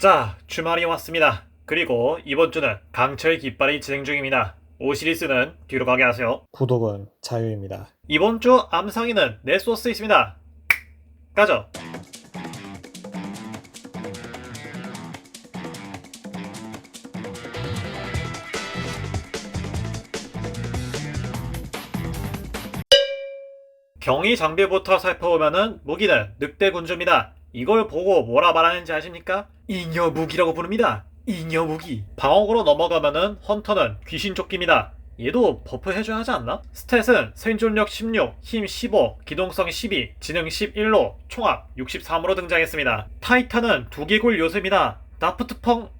자, 주말이 왔습니다. 그리고 이번 주는 강철 깃발이 진행 중입니다. 오시리스는 뒤로 가게 하세요. 구독은 자유입니다. 이번 주 암상인은 넷소스 있습니다. 가죠. 경위 장비부터 살펴보면은 무기는 늑대 군주입니다. 이걸 보고 뭐라 말하는지 아십니까? 잉여 무기라고 부릅니다. 잉여 무기. 방어구로 넘어가면은 헌터는 귀신 조끼입니다. 얘도 버프 해줘야 하지 않나? 스탯은 생존력 16, 힘 15, 기동성 12, 지능 11로 총합 63으로 등장했습니다. 타이탄은 두개골 요새입니다. 나프트펑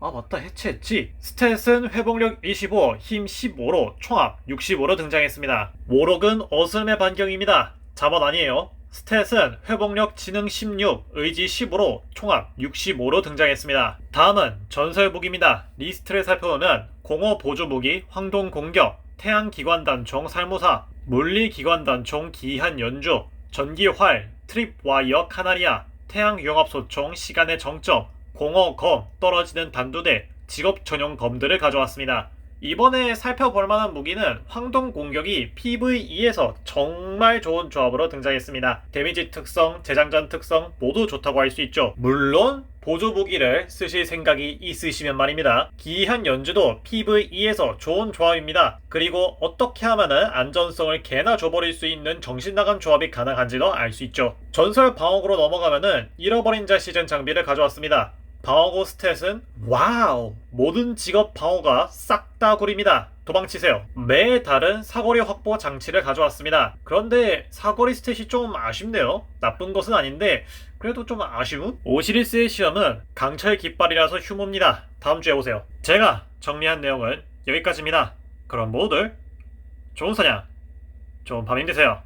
아 맞다 해체했지 스탯은 회복력 25, 힘 15로 총합 65로 등장했습니다. 모록은 어슴의 반경입니다. 자본 아니에요. 스탯은 회복력 지능 16, 의지 10으로 총합 65로 등장했습니다. 다음은 전설 무기입니다. 리스트를 살펴보면 공허 보조 무기 황동 공격, 태양 기관 단총 살모사, 물리 기관 단총 기한 연주, 전기 활, 트립 와이어 카나리아, 태양 융합 소총 시간의 정점, 공허 검, 떨어지는 단두대, 직업 전용 검들을 가져왔습니다. 이번에 살펴볼 만한 무기는 황동 공격이 PVE에서 정말 좋은 조합으로 등장했습니다. 데미지 특성, 재장전 특성 모두 좋다고 할 수 있죠. 물론 보조 무기를 쓰실 생각이 있으시면 말입니다. 기이한 연주도 PVE에서 좋은 조합입니다. 그리고 어떻게 하면은 안전성을 개나 줘버릴 수 있는 정신 나간 조합이 가능한지도 알 수 있죠. 전설 방어구로 넘어가면은 잃어버린 자 시즌 장비를 가져왔습니다. 방어구 스탯은 와우 모든 직업 방어가 싹 다 구립니다. 도망치세요. 매해 다른 사거리 확보 장치를 가져왔습니다. 그런데 사거리 스탯이 좀 아쉽네요. 나쁜 것은 아닌데 그래도 좀 아쉬운 오시리스의 시험은 강철 깃발이라서 휴무입니다. 다음 주에 오세요. 제가 정리한 내용은 여기까지입니다. 그럼 모두들 좋은 사냥 좋은 밤이 되세요